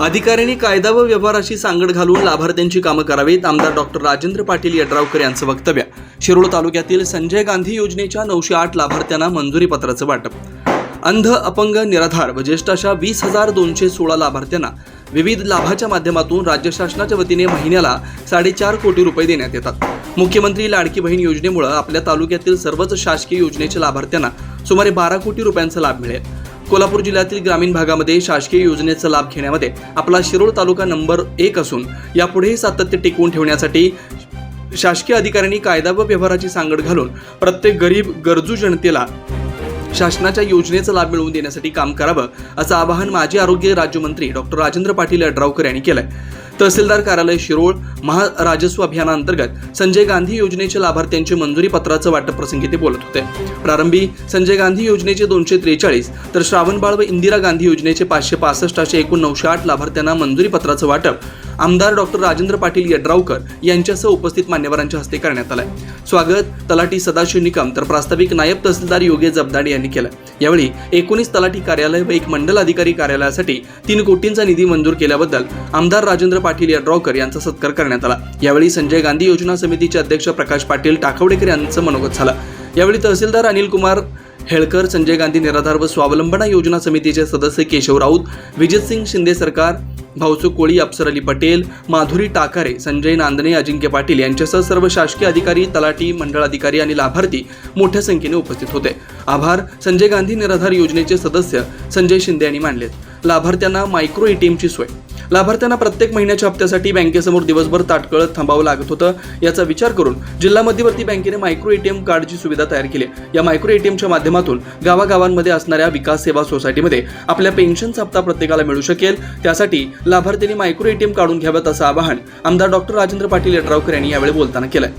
अधिकाऱ्यांनी कायदा व व्यवहाराशी सांगड घालून लाभार्थ्यांची कामं करावीत. आमदार डॉक्टर राजेंद्र पाटील यड्रावकर यांचं वक्तव्य. शिरोळ तालुक्यातील संजय गांधी योजनेच्या नऊशे आठ लाभार्थ्यांना मंजुरी पत्राचं वाटप. अंध अपंग निराधार व ज्येष्ठ अशा वीस हजार दोनशे सोळा लाभार्थ्यांना विविध लाभाच्या माध्यमातून राज्य शासनाच्या वतीने महिन्याला साडेचार कोटी रुपये देण्यात येतात. मुख्यमंत्री लाडकी बहीण योजनेमुळे आपल्या तालुक्यातील सर्वच शासकीय योजनेच्या लाभार्थ्यांना सुमारे बारा कोटी रुपयांचा लाभ मिळेल. कोल्हापूर जिल्ह्यातील ग्रामीण भागामध्ये शासकीय योजनेचा लाभ घेण्यामध्ये आपला शिरोळ तालुका नंबर एक असून यापुढेही सातत्य टिकवून ठेवण्यासाठी शासकीय अधिकाऱ्यांनी कायदा व व्यवहाराची सांगड घालून प्रत्येक गरीब गरजू जनतेला शासनाच्या योजनेचा लाभ मिळवून देण्यासाठी काम करावं असं आवाहन माजी आरोग्य राज्यमंत्री डॉक्टर राजेंद्र पाटील यड्रावकर यांनी केलंय. तहसीलदार कार्यालय शिरोळ महाराजस्व अभियानांतर्गत संजय गांधी योजनेच्या लाभार्थ्यांचे मंजुरी पत्राचं वाटप प्रसंगी ते बोलत होते. प्रारंभी संजय गांधी योजनेचे दोनशे त्रेचाळीस तर श्रावणबाळ व इंदिरा गांधी योजनेचे पाचशे पासष्ट असे एकूण नऊशे आठ लाभार्थ्यांना मंजुरी पत्राचं वाटप आमदार डॉक्टर राजेंद्र पाटील यड्रावकर यांच्यासह उपस्थित मान्यवरांच्या हस्ते करण्यात आलाय. स्वागत तलाठी सदाशिव निकम तर प्रास्ताविक नायब तहसीलदार योगेश जबदाडे यांनी केलं यावेळी एकोणीस तलाठी कार्यालय व एक मंडल अधिकारी कार्यालयासाठी तीन कोटींचा निधी मंजूर केल्याबद्दल आमदार राजेंद्र पाटील यड्रावकर यांचा सत्कार करण्यात आला. यावेळी संजय गांधी योजना समितीचे अध्यक्ष प्रकाश पाटील टाकवडेकर यांचं मनोगत झालं. यावेळी तहसीलदार अनिल कुमार हेळकर संजय गांधी निराधार व स्वावलंबना योजना समितीचे सदस्य केशव राऊत विजितसिंग शिंदे सरकार भाऊसू कोळी अप्सर अली पटेल माधुरी टाकारे संजय नांदणे अजिंक्य पाटील यांच्यासह सर्व शासकीय अधिकारी तलाठी मंडळ अधिकारी आणि लाभार्थी मोठ्या संख्येने उपस्थित होते. आभार. संजय गांधी निराधार योजनेचे सदस्य संजय शिंदे यांनी मानलेत. लाभार्थ्यांना मायक्रो एटीएमची सोय. लाभार्थ्यांना प्रत्येक महिन्याच्या हप्त्यासाठी बँकेसमोर दिवसभर ताटकळत थांबावं लागत होतं याचा विचार करून जिल्हा मध्यवर्ती बँकेने मायक्रो एटीएम कार्डची सुविधा तयार केली. या मायक्रो एटीएमच्या माध्यमातून गावागावांमध्ये असणाऱ्या विकास सेवा सोसायटीमध्ये आपल्या पेन्शनचा हप्ता प्रत्येकाला मिळू शकेल. त्यासाठी लाभार्थ्यांनी मायक्रो एटीएम काढून घ्याव्यात असं आवाहन आमदार डॉक्टर राजेंद्र पाटील यड्रावकर यांनी यावेळी बोलताना केलंय.